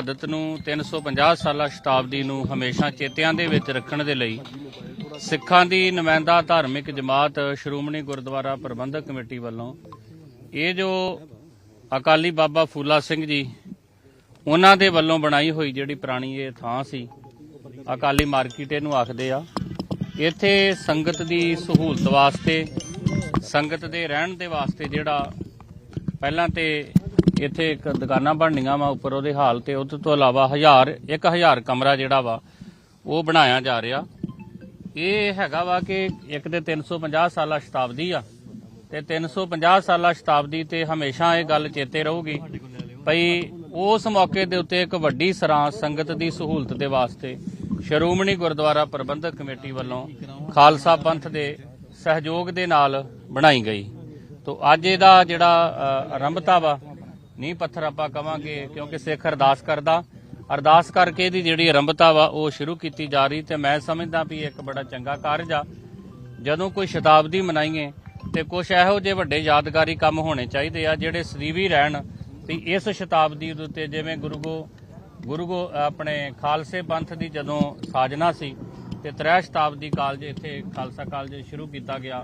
ਸ਼ਹਾਦਤ ਨੂੰ 350 ਸਾਲਾ ਸ਼ਤਾਬਦੀ ਨੂੰ ਹਮੇਸ਼ਾ ਚੇਤਿਆਂ ਦੇ ਵਿੱਚ ਰੱਖਣ ਦੇ ਲਈ ਸਿੱਖਾਂ ਦੀ ਨੁਮਾਇੰਦਾ ਧਾਰਮਿਕ ਜਮਾਤ ਸ਼੍ਰੋਮਣੀ ਗੁਰਦੁਆਰਾ ਪ੍ਰਬੰਧਕ ਕਮੇਟੀ ਵੱਲੋਂ ਇਹ ਜੋ ਅਕਾਲੀ ਬਾਬਾ ਫੂਲਾ ਸਿੰਘ ਜੀ, ਉਹਨਾਂ ਦੇ ਵੱਲੋਂ ਬਣਾਈ ਹੋਈ ਜਿਹੜੀ ਪੁਰਾਣੀ ਇਹ ਥਾਂ ਸੀ, ਅਕਾਲੀ ਮਾਰਕੀਟ ਇਹਨੂੰ ਆਖਦੇ ਆ। ਇੱਥੇ ਸੰਗਤ ਦੀ ਸਹੂਲਤ ਵਾਸਤੇ, ਸੰਗਤ ਦੇ ਰਹਿਣ ਦੇ ਵਾਸਤੇ ਜਿਹੜਾ ਪਹਿਲਾਂ ਤੇ ਇੱਥੇ ਇੱਕ ਦੁਕਾਨਾਂ ਬਣਨੀਆਂ ਵਾ ਉੱਪਰ ਉਹਦੇ ਹਾਲ ਤੇ ਉਹਦੇ ਤੋਂ ਇਲਾਵਾ ਹਜ਼ਾਰ 1000 ਕਮਰਾ ਜਿਹੜਾ ਵਾ, ਉਹ ਬਣਾਇਆ ਜਾ ਰਿਹਾ। ਇਹ ਹੈਗਾ ਵਾ ਕਿ ਇੱਕ ਦੇ 350 ਸਾਲਾ ਸ਼ਤਾਬਦੀ ਆ ਤੇ 350 ਸਾਲਾ ਸ਼ਤਾਬਦੀ ਤੇ ਹਮੇਸ਼ਾ ਇਹ ਗੱਲ ਚੇਤੇ ਰਹੂਗੀ ਭਈ ਉਸ ਮੌਕੇ ਦੇ ਉੱਤੇ ਇੱਕ ਵੱਡੀ ਸਰਾਂ ਸੰਗਤ ਦੀ ਸਹੂਲਤ ਦੇ ਵਾਸਤੇ ਸ਼੍ਰੋਮਣੀ ਗੁਰਦੁਆਰਾ ਪ੍ਰਬੰਧਕ ਕਮੇਟੀ ਵੱਲੋਂ ਖਾਲਸਾ ਪੰਥ ਦੇ ਸਹਿਯੋਗ ਦੇ ਨਾਲ ਬਣਾਈ ਗਈ। ਤੋ ਅੱਜ ਇਹਦਾ ਜਿਹੜਾ ਆਰੰਭਤਾ ਵਾ ਨੀਂਹ ਪੱਥਰ ਆਪਾਂ ਕਵਾਂਗੇ, ਕਿਉਂਕਿ ਸਿੱਖ ਅਰਦਾਸ ਕਰਦਾ। ਅਰਦਾਸ ਕਰਕੇ ਇਹਦੀ ਜਿਹੜੀ ਆਰੰਭਤਾ ਵਾ, ਉਹ ਸ਼ੁਰੂ ਕੀਤੀ ਜਾ ਰਹੀ ਤੇ ਮੈਂ ਸਮਝਦਾ ਵੀ ਇੱਕ ਬੜਾ ਚੰਗਾ ਕਾਰਜ ਆ। ਜਦੋਂ ਕੋਈ ਸ਼ਤਾਬਦੀ ਮਨਾਈਏ ਤੇ ਕੁਝ ਇਹੋ ਜਿਹੇ ਵੱਡੇ ਯਾਦਗਾਰੀ ਕੰਮ ਹੋਣੇ ਚਾਹੀਦੇ ਆ, ਜਿਹੜੇ ਸਦੀਵੀ ਰਹਿਣ ਵੀ ਇਸ ਸ਼ਤਾਬਦੀ ਦੇ ਉੱਤੇ ਜਿਵੇਂ ਗੁਰੂ ਗੋ ਗੁਰੂ ਗੋ ਆਪਣੇ ਖਾਲਸੇ ਪੰਥ ਦੀ ਜਦੋਂ ਸਾਜਨਾ ਸੀ ਤੇ ਤ੍ਰੈ ਸ਼ਤਾਬਦੀ ਕਾਲਜ ਇੱਥੇ ਖਾਲਸਾ ਕਾਲਜ ਸ਼ੁਰੂ ਕੀਤਾ ਗਿਆ।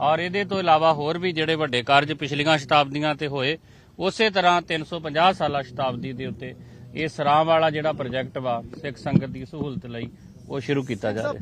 ਔਰ ਇਹਦੇ ਤੋਂ ਇਲਾਵਾ ਹੋਰ ਵੀ ਜਿਹੜੇ ਵੱਡੇ ਕਾਰਜ ਪਿਛਲੀਆਂ ਸ਼ਤਾਬਦੀਆਂ ਤੇ ਹੋਏ ਉਸੇ ਤਰ੍ਹਾਂ 350 ਸਾਲਾ ਸ਼ਤਾਬਦੀ ਦੇ ਉੱਤੇ ਇਹ ਸਰਾਂ ਵਾਲਾ ਜਿਹੜਾ ਪ੍ਰੋਜੈਕਟ ਵਾ ਸਿੱਖ ਸੰਗਤ ਦੀ ਸਹੂਲਤ ਲਈ ਉਹ ਸ਼ੁਰੂ ਕੀਤਾ ਜਾ ਰਿਹਾ।